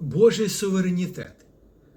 Божий суверенітет.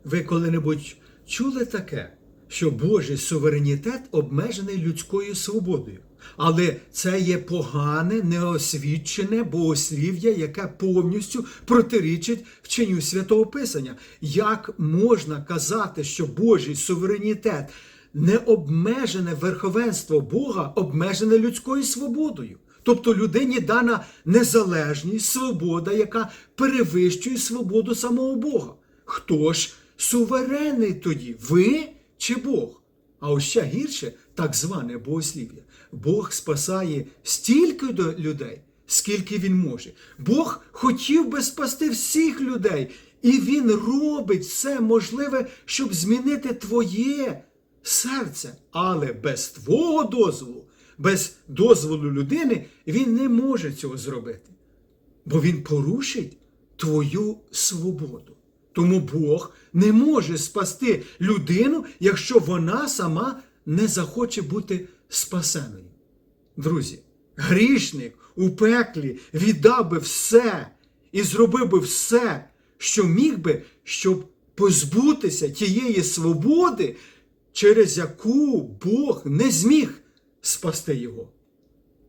Ви коли-небудь чули таке, що Божий суверенітет обмежений людською свободою. Але це є погане, неосвідчене богослів'я, яке повністю протирічить вченню святого Писання. Як можна казати, що Божий суверенітет, необмежене верховенство Бога обмежене людською свободою? Тобто людині дана незалежність, свобода, яка перевищує свободу самого Бога. Хто ж суверенний тоді? Ви чи Бог? А ось ще гірше так зване богослів'я. Бог спасає стільки людей, скільки він може. Бог хотів би спасти всіх людей, і Він робить все можливе, щоб змінити твоє серце. Але без твого дозволу, без дозволу людини, він не може цього зробити. Бо він порушить твою свободу. Тому Бог не може спасти людину, якщо вона сама не захоче бути спасеною. Друзі, грішник у пеклі віддав би все і зробив би все, що міг би, щоб позбутися тієї свободи, через яку Бог не зміг спасти його.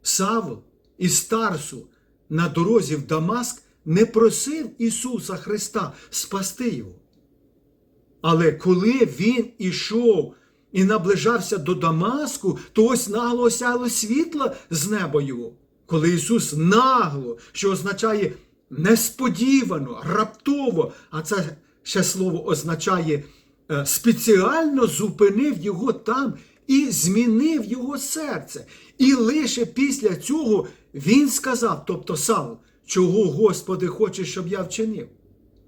Савл із Тарсу на дорозі в Дамаск не просив Ісуса Христа спасти його. Але коли він ішов і наближався до Дамаску, то ось нагло осяло світло з неба його. Коли Ісус нагло, що означає несподівано, раптово, а це ще слово означає е, спеціально зупинив його там і змінив його серце. І лише після цього він сказав, тобто Савл, чого Господи хоче, щоб я вчинив.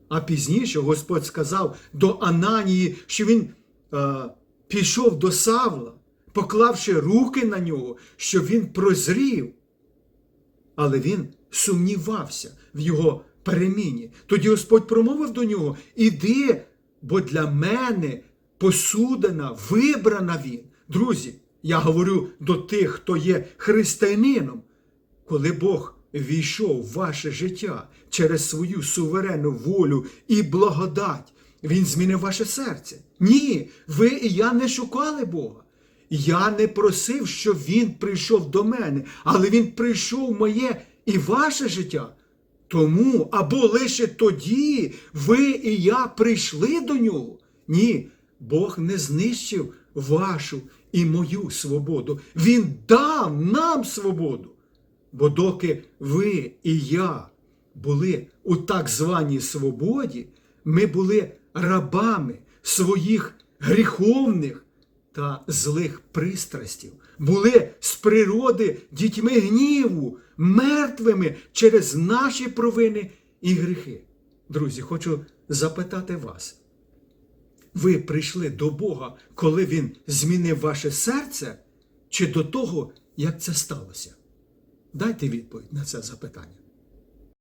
А пізніше Господь сказав до Ананії, що він е, пішов до Савла, поклавши руки на нього, щоб він прозрів. Але він сумнівався в його переміні. Тоді Господь промовив до нього: Іди, бо для мене посудина, вибрана він. Друзі, я говорю до тих, хто є християнином, коли Бог війшов в ваше життя через свою суверенну волю і благодать, Він змінив ваше серце. Ні, ви і я не шукали Бога. Я не просив, щоб Він прийшов до мене, але Він прийшов в моє і ваше життя. Тому або лише тоді ви і я прийшли до нього. Ні, Бог не знищив вашу і мою свободу. Він дав нам свободу. Бо доки ви і я були у так званій свободі, ми були рабами своїх гріховних та злих пристрастів, були з природи дітьми гніву, мертвими через наші провини і гріхи. Друзі, хочу запитати вас. Ви прийшли до Бога, коли Він змінив ваше серце, чи до того, як це сталося? Дайте відповідь на це запитання.